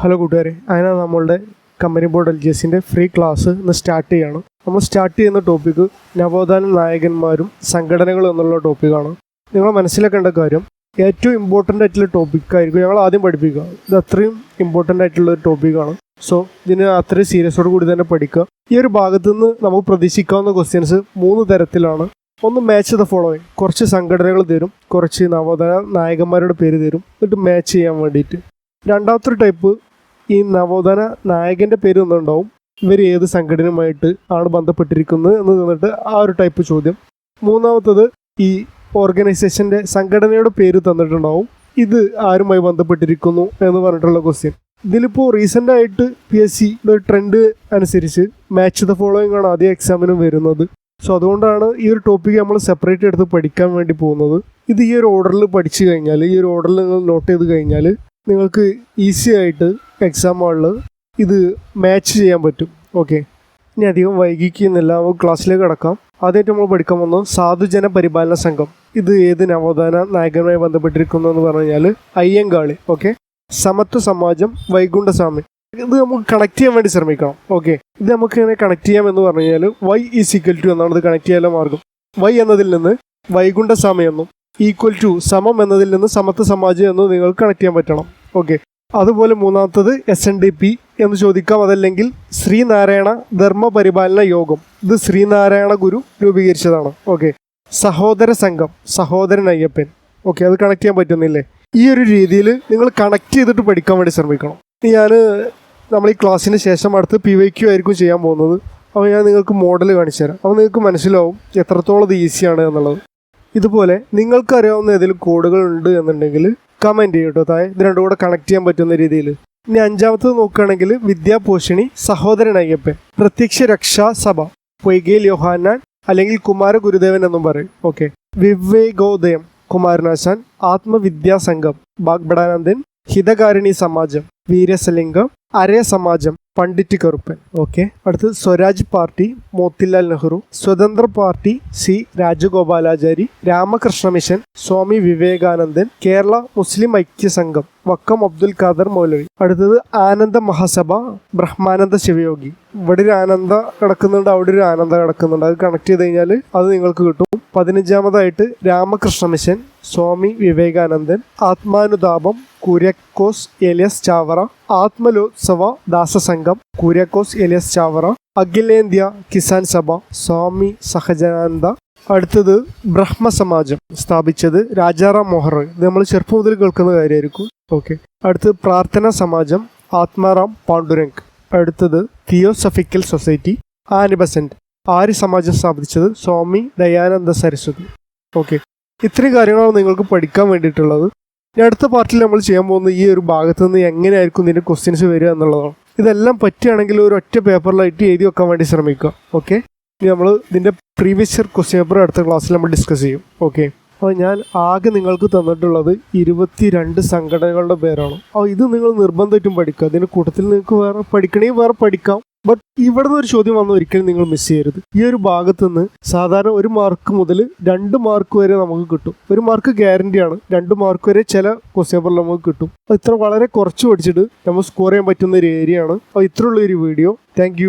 Hello കൂട്ടുകാരെ. അങ്ങനെ നമ്മളുടെ കമ്പനി ബോർഡ് എൽ ജി എസിന്റെ ഫ്രീ ക്ലാസ് ഇന്ന് സ്റ്റാർട്ട് ചെയ്യണം. നമ്മൾ സ്റ്റാർട്ട് ചെയ്യുന്ന ടോപ്പിക്ക് നവോത്ഥാന നായകന്മാരും സംഘടനകളും എന്നുള്ള ടോപ്പിക്കാണ് നിങ്ങൾ മനസ്സിലാക്കേണ്ട കാര്യം ഏറ്റവും ഇമ്പോർട്ടന്റ് ആയിട്ടുള്ള ടോപ്പിക്കായിരിക്കും ഞങ്ങൾ ആദ്യം പഠിപ്പിക്കുക. ഇത് അത്രയും ഇമ്പോർട്ടന്റ് ആയിട്ടുള്ള ഒരു ടോപ്പിക്കാണ് സോ ഇതിന് അത്രയും സീരിയസോട് കൂടി തന്നെ പഠിക്കുക. ഈ ഒരു ഭാഗത്തു നിന്ന് നമുക്ക് പ്രതീക്ഷിക്കാവുന്ന ക്വസ്റ്റ്യൻസ് മൂന്ന് തരത്തിലാണ്. ഒന്ന് മാച്ച് ദ ഫോളോയിങ് കുറച്ച് സംഘടനകൾ തരും കുറച്ച് നവോത്ഥാന നായകന്മാരുടെ പേര് തരും. എന്നിട്ട് മാച്ച് ചെയ്യാൻ വേണ്ടിയിട്ട്. രണ്ടാമത്തെ ടൈപ്പ് ഈ നവോത്ഥാന നായകന്റെ പേര് തന്നിട്ടുണ്ടാവും. ഇവർ ഏത് സംഘടനയുമായിട്ട് ആണ് ബന്ധപ്പെട്ടിരിക്കുന്നത് എന്ന് തന്നിട്ട് ആ ഒരു ടൈപ്പ് ചോദ്യം. മൂന്നാമത്തത് ഈ ഓർഗനൈസേഷന്റെ സംഘടനയുടെ പേര് തന്നിട്ടുണ്ടാവും. ഇത് ആരുമായി ബന്ധപ്പെട്ടിരിക്കുന്നു എന്ന് പറഞ്ഞിട്ടുള്ള ക്വസ്റ്റ്യൻ ഇതിലിപ്പോൾ റീസെന്റ് ആയിട്ട് പി എസ് സി ട്രെൻഡ് അനുസരിച്ച് മാച്ച് ദ ഫോളോയിങ് ആണ് ആദ്യ എക്സാമിനും വരുന്നത്. സോ അതുകൊണ്ടാണ് ഈ ഒരു ടോപ്പിക് നമ്മൾ സെപ്പറേറ്റ് എടുത്ത് പഠിക്കാൻ വേണ്ടി പോകുന്നത്. ഇത് ഈ ഒരു ഓർഡറിൽ പഠിച്ചു കഴിഞ്ഞാൽ ഈ ഒരു ഓർഡറിൽ നിങ്ങൾ നോട്ട് ചെയ്ത് കഴിഞ്ഞാൽ നിങ്ങൾക്ക് ഈസി ആയിട്ട് എക്സാം ഹാളിൽ ഇത് മാച്ച് ചെയ്യാൻ പറ്റും. ഓക്കെ ഇനി അധികം വൈകിക്കുന്നില്ല. നമുക്ക് ക്ലാസ്സിലേക്ക് കിടക്കാം. ആദ്യമായിട്ട് നമ്മൾ പഠിക്കാൻ വന്നു സാധുജന പരിപാലന സംഘം. ഇത് ഏത് നവോത്ഥാന നായകനുമായി ബന്ധപ്പെട്ടിരിക്കുന്നു എന്ന് പറഞ്ഞു കഴിഞ്ഞാൽ അയ്യങ്കാളി. ഓക്കെ സമത്വ സമാജം വൈകുണ്ഠസ്വാമി. ഇത് നമുക്ക് കണക്ട് ചെയ്യാൻ വേണ്ടി ശ്രമിക്കണം. ഓക്കെ ഇത് നമുക്ക് ഇങ്ങനെ കണക്ട് ചെയ്യാം എന്ന് പറഞ്ഞു കഴിഞ്ഞാൽ വൈ ഈസ് ഈക്വൽ ടു എന്നാണ് ഇത് കണക്ട് ചെയ്യാനുള്ള മാർഗം. വൈ എന്നതിൽ നിന്ന് വൈകുണ്ഠസ്വാമി എന്നും ഈക്വൽ ടു സമം എന്നതിൽ നിന്ന് സമത്വ സമാജം എന്നും നിങ്ങൾക്ക് കണക്ട് ചെയ്യാൻ പറ്റണം. ഓക്കെ. അതുപോലെ മൂന്നാമത്തത് എസ് എൻ ഡി പി എന്ന് ചോദിക്കാം. അതല്ലെങ്കിൽ ശ്രീനാരായണ ധർമ്മ പരിപാലന യോഗം. ഇത് ശ്രീനാരായണ ഗുരു രൂപീകരിച്ചതാണ്. ഓക്കെ. സഹോദര സംഘം സഹോദരൻ അയ്യപ്പൻ. ഓക്കെ അത് കണക്ട് ചെയ്യാൻ പറ്റുന്നില്ലേ? ഈ ഒരു രീതിയിൽ നിങ്ങൾ കണക്ട് ചെയ്തിട്ട് പഠിക്കാൻ വേണ്ടി ശ്രമിക്കണം. ഞാൻ നമ്മൾ ഈ ക്ലാസ്സിന് ശേഷം അടുത്ത് പി വൈ ക്യു ആയിരിക്കും ചെയ്യാൻ പോകുന്നത്. അപ്പോൾ ഞാൻ നിങ്ങൾക്ക് മോഡൽ കാണിച്ചു തരാം. അപ്പോൾ നിങ്ങൾക്ക് മനസ്സിലാവും എത്രത്തോളം ഇത് ഈസിയാണ് എന്നുള്ളത്. ഇതുപോലെ നിങ്ങൾക്ക് അറിയാവുന്ന ഏതെങ്കിലും കോഡുകൾ ഉണ്ട് എന്നുണ്ടെങ്കിൽ കമന്റ് ചെയ്യും കേട്ടോ താഴെ ഇത് രണ്ടും കൂടെ കണക്ട് ചെയ്യാൻ പറ്റുന്ന രീതിയിൽ. ഇനി അഞ്ചാമത്തത് നോക്കുകയാണെങ്കിൽ വിദ്യാഭൂഷണി സഹോദരൻ അയ്യപ്പൻ പ്രത്യക്ഷ രക്ഷാ സഭ പൊയ്കയിൽ യോഹാനാൻ അല്ലെങ്കിൽ കുമാര ഗുരുദേവൻ എന്നും പറയും. ഓക്കെ. വിവേകോദയം കുമാരനാശാൻ ആത്മവിദ്യാസംഘം ബാഗ്ബടാനന്ദൻ ഹിതകാരിണി സമാജം വീരസലിംഗം അരയ സമാജം പണ്ഡിറ്റ് കറുപ്പൻ. ഓക്കെ. അടുത്ത് Swaraj party Motilal Nehru. Swatantra party C Rajagopalachari Ramakrishna mission Swami Vivekanandan Kerala Muslim Aikya Sangham Vakkom Abdul Khader മൗലവി. അടുത്തത് ആനന്ദ മഹാസഭ ബ്രഹ്മാനന്ദ ശിവയോഗി. ഇവിടെ ഒരു ആനന്ദ കിടക്കുന്നുണ്ട് അവിടെ ഒരു ആനന്ദ കിടക്കുന്നുണ്ട്. അത് കണക്ട് ചെയ്ത് കഴിഞ്ഞാൽ അത് നിങ്ങൾക്ക് കിട്ടും. പതിനഞ്ചാമതായിട്ട് രാമകൃഷ്ണ മിഷൻ സ്വാമി വിവേകാനന്ദൻ ആത്മാനുതാപം കുര്യക്കോസ് എലിയസ് ചാവറ ആത്മലോത്സവ ദാസസംഘം കുര്യക്കോസ് എലിയസ് ചാവറ അഖിലേന്ത്യ കിസാൻ സഭ സ്വാമി സഹജാനന്ദ. അടുത്തത് ബ്രഹ്മസമാജം സ്ഥാപിച്ചത് രാജാറാം മോഹർ ഇത് നമ്മൾ ചെറുപ്പം മുതൽ കേൾക്കുന്ന കാര്യമായിരിക്കും. ഓക്കെ. അടുത്തത് പ്രാർത്ഥന സമാജം ആത്മാറാം പാണ്ഡുരംഗ്. അടുത്തത് theosophical society Annie Besant. Arya Samajam സ്ഥാപിച്ചത്? സ്വാമി ദയാനന്ദ സരസ്വതി. ഓക്കെ. ഇത്രയും കാര്യങ്ങളാണ് നിങ്ങൾക്ക് പഠിക്കാൻ വേണ്ടിയിട്ടുള്ളത്. ഇനി അടുത്ത പാർട്ടിൽ നമ്മൾ ചെയ്യാൻ പോകുന്ന ഈ ഒരു ഭാഗത്ത് നിന്ന് എങ്ങനെയായിരിക്കും ഇതിന്റെ ക്വസ്റ്റ്യൻസ് വരിക എന്നുള്ളതാണ്. ഇതെല്ലാം പറ്റുകയാണെങ്കിൽ ഒരു ഒറ്റ പേപ്പറിലായിട്ട് എഴുതി വെക്കാൻ വേണ്ടി ശ്രമിക്കുക ഓക്കെ ഇനി നമ്മൾ ഇതിന്റെ പ്രീവിയസ് ഇയർ ക്വസ്റ്റ്യൻ പേപ്പർ അടുത്ത ക്ലാസ്സിൽ നമ്മൾ ഡിസ്കസ് ചെയ്യും ഓക്കെ അപ്പോൾ ഞാൻ ആകെ നിങ്ങൾക്ക് തന്നിട്ടുള്ളത് ഇരുപത്തി രണ്ട് സംഘടനകളുടെ പേരാണ്. അപ്പോൾ ഇത് നിങ്ങൾ നിർബന്ധമായിട്ടും പഠിക്കുക. അതിന്റെ കൂട്ടത്തിൽ നിങ്ങൾക്ക് വേറെ പഠിക്കണമെങ്കിൽ വേറെ പഠിക്കാം. ബട്ട് ഇവിടുന്ന് ഒരു ചോദ്യം വന്ന ഒരിക്കലും നിങ്ങൾ മിസ് ചെയ്യരുത്. ഈ ഒരു ഭാഗത്ത് നിന്ന് സാധാരണ ഒരു മാർക്ക് മുതൽ രണ്ട് മാർക്ക് വരെ നമുക്ക് കിട്ടും. ഒരു മാർക്ക് ഗ്യാരണ്ടിയാണ് രണ്ട് മാർക്ക് വരെ ചില ക്വസ്റ്റ്യൻ പേപ്പറിൽ നമുക്ക് കിട്ടും. ഇത്ര വളരെ കുറച്ച് പഠിച്ചിട്ട് നമ്മൾ സ്കോർ ചെയ്യാൻ പറ്റുന്ന ഒരു ഏരിയ ആണ്. അപ്പോൾ ഇത്രയുള്ള ഒരു വീഡിയോ താങ്ക്